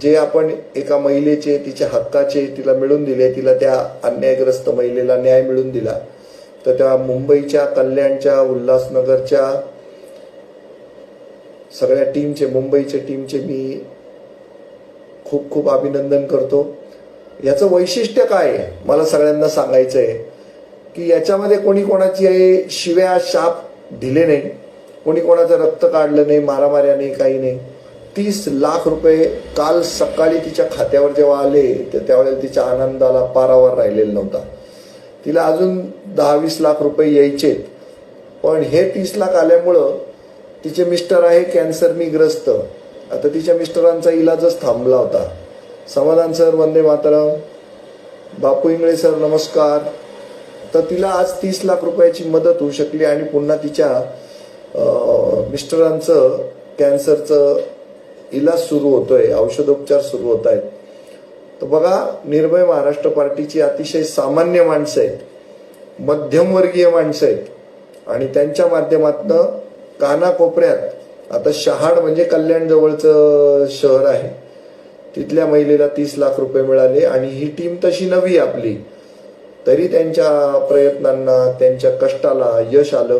जे आपण एका महिलेचे तिच्या हक्काचे तिला मिळून दिले तिला त्या अन्यायग्रस्त महिलेला न्याय मिळून दिला. तर त्या मुंबईच्या कल्याणच्या उल्हासनगरच्या सगळ्या टीमचे मुंबईच्या टीमचे मी खूप खूप अभिनंदन करतो. याचं वैशिष्ट्य काय आहे? मला सगळ्यांना सांगायचं आहे की याच्यामध्ये कोणी कोणाची शिव्या शाप दिले नाही. कोणी कोणाचं रक्त काढलं नाही मारामाऱ्या नाही काही नाही. तीस लाख रुपये काल सकाळी तिच्या खात्यावर जेव्हा आले तर त्यावेळेला तिच्या आनंदाला पारावर राहिलेला नव्हता. तिला अजून दहा वीस लाख रुपये यायचेत. पण हे तीस लाख आल्यामुळं तिचे मिस्टर आहे कॅन्सरनी ग्रस्त आता तिच्या मिस्टरांचा इलाजच थांबला होता. समाधान सर वंदे मातरम. बापू इंगळे सर नमस्कार. तर तिला आज तीस लाख रुपयाची मदत होऊ शकली आणि पुन्हा तिच्या मिस्टरांचं कॅन्सरचं इलाज सुरू होतोय औषधोपचार सुरू होत आहेत. तर बघा निर्भय महाराष्ट्र पार्टीची अतिशय सामान्य माणसं आहेत मध्यमवर्गीय माणसं आहेत. आणि त्यांच्या माध्यमातनं कानाकोपऱ्यात आता शहाड म्हणजे कल्याण जवळचं शहर आहे. तिथल्या महिलेला तीस लाख रुपये मिळाले आणि ही टीम तशी नवी आहे आपली. तरी त्यांच्या प्रयत्नांना त्यांच्या कष्टाला यश आलं.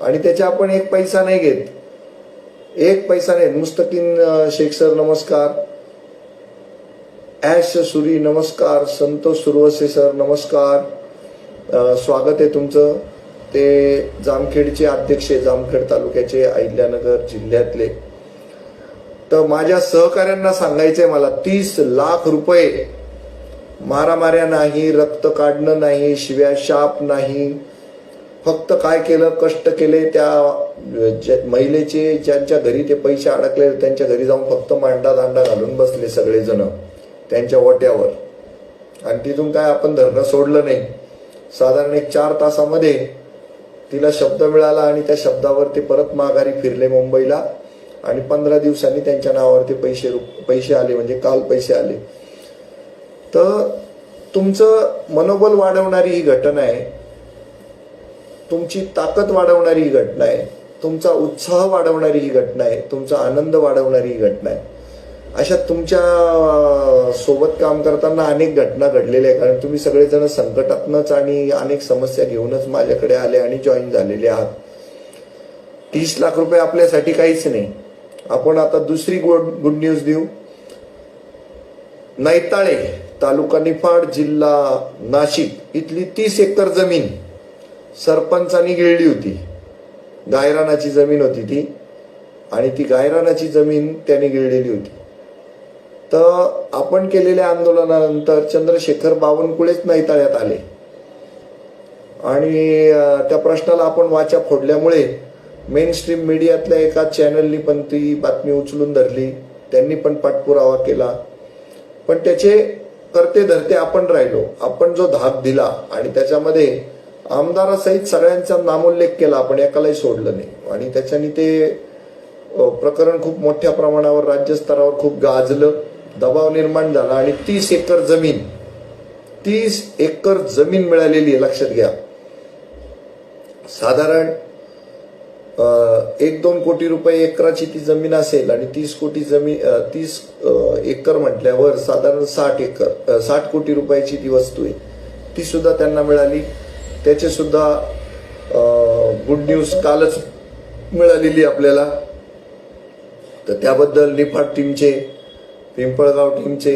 आणि त्याच्या आपण एक पैसा नाही घेत. एक पैसा नाही मुस्तकीन शेख सर नमस्कार. ॲश सुरी नमस्कार. संतोष सुरवसे सर नमस्कार. स्वागत आहे तुमचं. ते जामखेडचे अध्यक्ष आहे, जामखेड तालुक्याचे अहिल्यानगर जिल्ह्यातले. तर माझ्या सहकाऱ्यांना सांगायचंय मला तीस लाख रुपये मारामाऱ्या नाही रक्त काढणं नाही शिव्या शाप नाही फक्त काय केलं कष्ट केले त्या ज्या- महिलेचे ज्यांच्या घरी ते पैसे अडकले त्यांच्या घरी जाऊन फक्त मांडा दांडा घालून बसले सगळेजण त्यांच्या वट्यावर आणि तिथून काय आपण धरणं सोडलं नाही. साधारण एक चार तासामध्ये तिला शब्द मिळाला आणि त्या शब्दावर ते परत माघारी फिरले मुंबईला. आणि पंधरा दिवसांनी त्यांच्या नावावरती पैसे पैसे आले म्हणजे काल पैसे आले. तर तुमचं मनोबल वाढवणारी ही घटना आहे. तुमची ताकद वाढवणारी ही घटना आहे. तुमचा उत्साह वाढवणारी ही घटना आहे. तुमचा आनंद वाढवणारी ही घटना आहे. अशा तुमच्यासोबत काम करताना अनेक घटना घडलेल्या आहे कारण तुम्ही सगळेजण संकटातनंच आणि अनेक समस्या घेऊनच माझ्याकडे आले आणि जॉईन झालेले आहात. तीस लाख रुपये आपल्यासाठी काहीच नाही. आपण आता दुसरी गुड गुड न्यूज देऊ. नैताळे तालुका निफाड जिल्हा नाशिक इथली तीस एकर जमीन सरपंचानी गिळली होती. गायरानाची जमीन होती ती. आणि ती गायरानाची जमीन त्यांनी गिळलेली होती. तर आपण केलेल्या आंदोलनानंतर चंद्रशेखर बावनकुळेच नैताळ्यात आले. आणि त्या प्रश्नाला आपण वाचा फोडल्यामुळे मेन स्ट्रीम मीडियातल्या एका चॅनलनी पण ती बातमी उचलून धरली. त्यांनी पण पाठपुरावा केला. पण त्याचे करते धरते आपण राहिलो. आपण जो धाक दिला आणि त्याच्यामध्ये आमदारासहित सगळ्यांचा नामोल्लेख केला आपण एकालाही सोडलं नाही. आणि त्याच्याने ते प्रकरण खूप मोठ्या प्रमाणावर राज्यस्तरावर खूप गाजलं दबाव निर्माण झाला आणि तीस एकर जमीन तीस एकर जमीन मिळालेली आहे लक्षात घ्या. साधारण एक दोन कोटी रुपये एकराची ती जमीन असेल आणि तीस कोटी जमीन तीस एकर म्हटल्यावर साधारण साठ एकर साठ कोटी रुपयाची ती वस्तू आहे. ती सुद्धा त्यांना मिळाली. त्याचे सुद्धा गुड न्यूज कालच मिळालेली आपल्याला. तर त्याबद्दल निफाड टीमचे पिंपळगाव टीमचे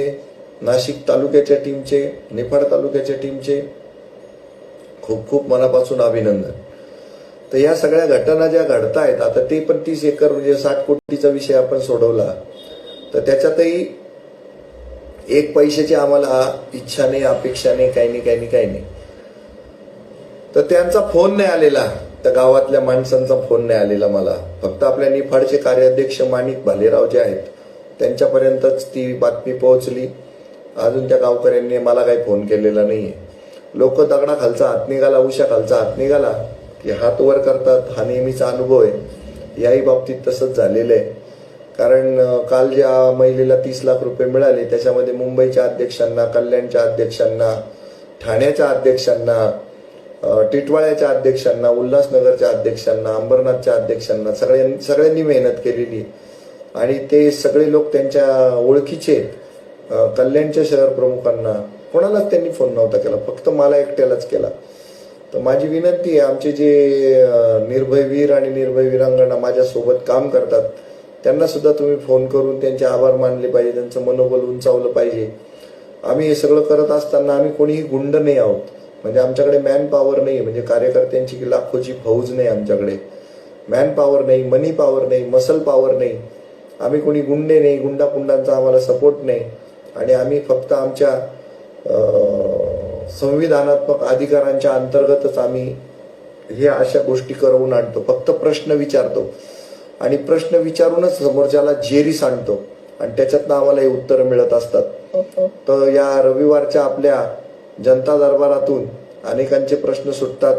नाशिक तालुक्याच्या टीमचे निफाड तालुक्याच्या टीमचे खूप खूप मनापासून अभिनंदन. तर या सगळ्या घटना ज्या घडत आहेत आता ते पण तीस एकर म्हणजे साठ कोटीचा विषय आपण सोडवला. तर त्याच्यातही एक पैशाची आम्हाला इच्छा नाही अपेक्षा नाही काही नाही काही नाही काही नाही. तर त्यांचा फोन नाही आलेला. त्या गावातल्या माणसांचा फोन नाही आलेला मला. फक्त आपल्या निफाडचे कार्याध्यक्ष माणिक भालेराव जे आहेत. त्यांच्यापर्यंतच ती बातमी पोहोचली. अजून त्या गावकऱ्यांनी मला काही फोन केलेला नाहीये. लोक दगडाखालचा हात निघाला उशा खालचा हात निघाला की हात वर करतात. हा नेहमीचा अनुभव आहे. याही बाबतीत तसंच झालेलं आहे. कारण काल ज्या महिलेला तीस लाख रुपये मिळाले त्याच्यामध्ये मुंबईच्या अध्यक्षांना कल्याणच्या अध्यक्षांना ठाण्याच्या अध्यक्षांना टिटवाळ्याच्या अध्यक्षांना उल्हासनगरच्या अध्यक्षांना अंबरनाथच्या अध्यक्षांना सगळ्यांनी सगळ्यांनी मेहनत केलेली. आणि ते सगळे लोक त्यांच्या ओळखीचे कल्याणच्या शहर प्रमुखांना कोणालाच त्यांनी फोन नव्हता केला. फक्त मला एकट्यालाच केला. तर माझी विनंती आहे आमचे जे निर्भय वीर आणि निर्भय वीरांगणा माझ्यासोबत काम करतात त्यांना सुद्धा तुम्ही फोन करून त्यांचे आभार मानले पाहिजे त्यांचं मनोबल उंचावलं पाहिजे. आम्ही हे सगळं करत असताना आम्ही कोणीही गुंड नाही आहोत. म्हणजे आमच्याकडे मॅन पॉवर नाही म्हणजे कार्यकर्त्यांची की लाखोची फौज नाही आमच्याकडे. मॅन पॉवर नाही मनी पॉवर नाही मसल पॉवर नाही. आम्ही कोणी गुंडे नाही गुंडापुंडांचा आम्हाला सपोर्ट नाही. आणि आम्ही फक्त आमच्या संविधानात्मक अधिकारांच्या अंतर्गतच आम्ही हे अशा गोष्टी करवून आणतो. फक्त प्रश्न विचारतो. आणि प्रश्न विचारूनच समोरच्याला जेरीस आणतो. आणि त्याच्यातनं आम्हाला हे उत्तरं मिळत असतात. तर या रविवारच्या आपल्या जनता दरबारातून अनेकांचे प्रश्न सुटतात.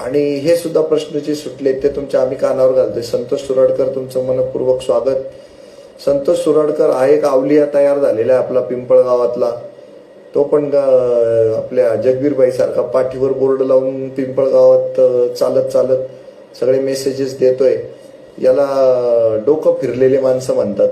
आणि हे सुद्धा प्रश्न जे सुटले ते तुमच्या आम्ही कानावर घालतोय. संतोष सुराडकर तुमचं मनपूर्वक स्वागत. संतोष सुराडकर हा एक आवलिया तयार झालेला आहे आपला पिंपळगावातला तो पण ग- आपल्या जगवीरबाई सारखा पाठीवर बोर्ड लावून पिंपळगावात चालत चालत सगळे मेसेजेस देतोय. याला डोकं फिरलेले माणसं म्हणतात.